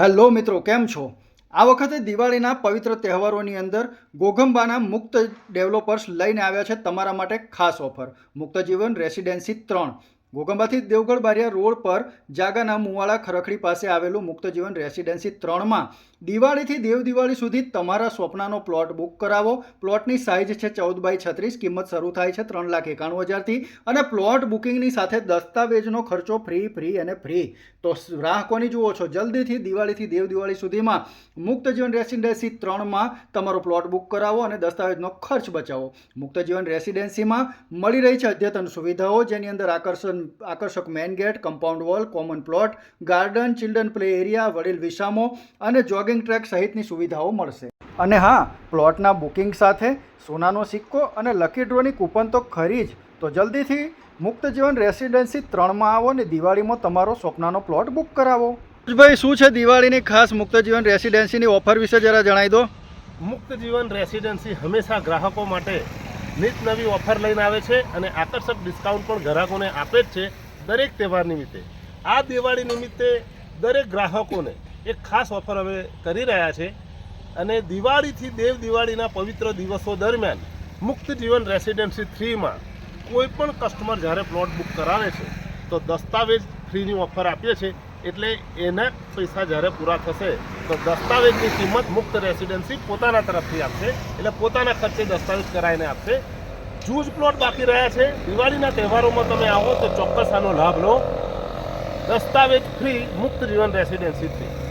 Hello મિત્રો, કેમ છો? આ વખતે દિવાળીના પવિત્ર તહેવારોની અંદર ગોગંબાના મુક્ત ડેવલપર્સ લઈને આવ્યા છે તમારા માટે ખાસ ઓફર. મુક્ત જીવન રેસિડેન્સી ત્રણ. ગોગંબાથી દેવગઢ બારિયા રોડ પર જાગાના મુવાળા ખરખડી પાસે આવેલું મુક્ત જીવન રેસિડેન્સી ત્રણમાં દિવાળીથી દેવ દિવાળી સુધી તમારા સ્વપ્નાનો પ્લોટ બુક કરાવો. પ્લોટની સાઇઝ છે ચૌદ બાય છત્રીસ, કિંમત શરૂ થાય છે ત્રણ લાખ એકાણું હજારથી અને પ્લોટ બુકિંગની સાથે દસ્તાવેજનો ખર્ચો ફ્રી ફ્રી અને ફ્રી. તો રાહ કોની જુઓ છો? જલ્દીથી દિવાળીથી દેવ દિવાળી સુધીમાં મુક્ત જીવન રેસિડેન્સી ત્રણમાં તમારો પ્લોટ બુક કરાવો અને દસ્તાવેજનો ખર્ચ બચાવો. મુક્ત જીવન રેસિડેન્સીમાં મળી રહી છે અદ્યતન સુવિધાઓ, જેની અંદર આકર્ષણ આકર્ષક main gate, compound wall, common plot, garden, children play area, વડીલ વિસામો અને જોગિંગ ટ્રેક સહિતની સુવિધાઓ મળશે. અને હા, પ્લોટના બુકિંગ સાથે સોનાનો સિક્કો અને લકી ડ્રોની કૂપન તો ખરી જ. તો જલ્દીથી મુક્ત જીવન રેસિડેન્સી ત્રણમાં આવો ને દિવાળીમાં તમારો સ્વપ્નાનો પ્લોટ બુક કરાવો. ભાઈ શું છે દિવાળીની ખાસ મુક્ત જીવન રેસિડેન્સીની ઓફર વિશે જરા જણાવી દો. મુક્ત જીવન રેસિડેન્સી હંમેશા ગ્રાહકો માટે નિત નવી ઓફર લઈને આવે છે અને આકર્ષક ડિસ્કાઉન્ટ પણ ગ્રાહકોને આપે જ છે દરેક તહેવાર નિમિત્તે. આ દિવાળી નિમિત્તે દરેક ગ્રાહકોને એક ખાસ ઓફર હવે કરી રહ્યા છે અને દિવાળીથી દેવ દિવાળીના પવિત્ર દિવસો દરમિયાન મુક્ત જીવન રેસિડેન્સી થ્રીમાં કોઈ પણ કસ્ટમર જ્યારે પ્લોટ બુક કરાવે છે, તો દસ્તાવેજ ફ્રીની ઓફર આપીએ છીએ. એટલે એના પૈસા જ્યારે પૂરા થશે, તો દસ્તાવેજની કિંમત મુક્ત રેસિડેન્સી પોતાના તરફથી આપશે. એટલે પોતાના ખર્ચે દસ્તાવેજ કરાવીને આપશે. જૂજ પ્લોટ બાકી રહ્યા છે. દિવાળીના તહેવારોમાં તમે આવો તો ચોક્કસ આનો લાભ લો. દસ્તાવેજ ફ્રી, મુક્ત જીવન રેસિડેન્સી થ્રી